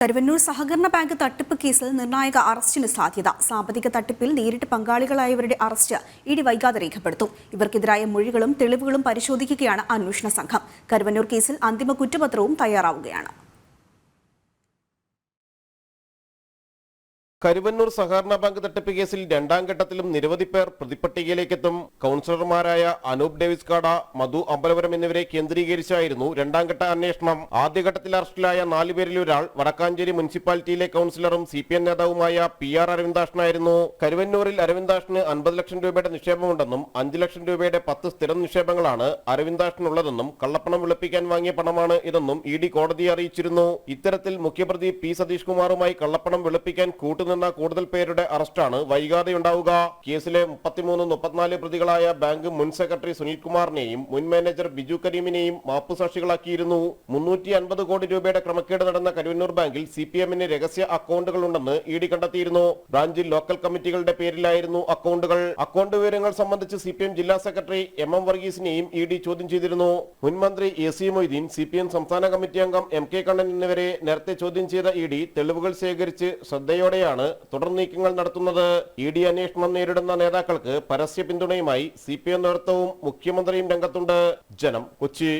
കരുവന്നൂർ സഹകരണ ബാങ്ക് തട്ടിപ്പ് കേസിൽ നിർണായക അറസ്റ്റിന് സാധ്യത. സാമ്പത്തിക തട്ടിപ്പിൽ നേരിട്ട് പങ്കാളികളായവരുടെ അറസ്റ്റ് ഇടി വൈകാതെ രേഖപ്പെടുത്തും. ഇവർക്കെതിരായ മൊഴികളും തെളിവുകളും പരിശോധിക്കുകയാണ് അന്വേഷണ സംഘം. കരുവന്നൂർ കേസിൽ അന്തിമ കുറ്റപത്രവും തയ്യാറാവുകയാണ്. കരുവന്നൂർ സഹകരണ ബാങ്ക് തട്ടിപ്പ് കേസിൽ രണ്ടാം ഘട്ടത്തിലും നിരവധി പേർ പ്രതിപട്ടികയിലേക്കെത്തും. കൌൺസിലർമാരായ അനൂപ് ഡേവിസ് കാട മധു അമ്പലപുരം എന്നിവരെ കേന്ദ്രീകരിച്ചായിരുന്നു രണ്ടാം ഘട്ട അന്വേഷണം. ആദ്യഘട്ടത്തിൽ അറസ്റ്റിലായ നാലുപേരിൽ ഒരാൾ വടക്കാഞ്ചേരി മുനിസിപ്പാലിറ്റിയിലെ കൌൺസിലറും സി പി എം നേതാവുമായ പി ആർ അരവിന്ദാഷനായിരുന്നു കരുവന്നൂരിൽ അരവിന്ദാഷിന് അൻപത് ലക്ഷം രൂപയുടെ നിക്ഷേപമുണ്ടെന്നും അഞ്ചു ലക്ഷം രൂപയുടെ പത്ത് സ്ഥിരം നിക്ഷേപങ്ങളാണ് അരവിന്ദാഷിനുള്ളതെന്നും കള്ളപ്പണം വെളുപ്പിക്കാൻ വാങ്ങിയ പണമാണ് ഇതെന്നും ഇ ഡി കോടതിയെ അറിയിച്ചിരുന്നു. ഇത്തരത്തിൽ മുഖ്യപ്രതി പി സതീഷ് കുമാറുമായി കള്ളപ്പണം വെളുപ്പിക്കാൻ കൂട്ടുനിന്ന കൂടുതൽ പേരുടെ അറസ്റ്റാണ്. വൈകാതെ ഉണ്ടാവുക. കേസിലെ മുപ്പത്തിമൂന്ന് മുപ്പത്തിനാല് പ്രതികളായ ബാങ്ക് മുൻ സെക്രട്ടറി സുനിൽകുമാറിനെയും മുൻ മാനേജർ ബിജു കരീമിനെയും മാപ്പുസാക്ഷികളാക്കിയിരുന്നു. മുന്നൂറ്റി അൻപത് കോടി രൂപയുടെ ക്രമക്കേട് നടന്ന കരുവന്നൂർ ബാങ്കിൽ സി പി എമ്മിന് രഹസ്യ അക്കൗണ്ടുകൾ ഉണ്ടെന്ന് ഇ ഡി കണ്ടെത്തിയിരുന്നു. ബ്രാഞ്ചിൽ ലോക്കൽ കമ്മിറ്റികളുടെ പേരിലായിരുന്നു അക്കൗണ്ടുകൾ. അക്കൗണ്ട് വിവരങ്ങൾ സംബന്ധിച്ച് സി പി എം ജില്ലാ സെക്രട്ടറി എം എം വർഗീസിനെയും ഇ ഡി ചോദ്യം ചെയ്തിരുന്നു. മുൻ മന്ത്രി A C Moideen C P M സംസ്ഥാന കമ്മിറ്റി അംഗം എം കെ കണ്ണൻ എന്നിവരെ നേരത്തെ ചോദ്യം ചെയ്ത ഇ ഡി തെളിവുകൾ ശേഖരിച്ച് ശ്രദ്ധയോടെയാണ് തുടർ നീക്കങ്ങൾ നടത്തുന്നത്. ഇ ഡി അന്വേഷണം നേരിടുന്ന നേതാക്കൾക്ക് പരസ്യ പിന്തുണയുമായി സി പി എം നേതൃത്വവും മുഖ്യമന്ത്രിയും രംഗത്തുണ്ട്. ജനം കൊച്ചി.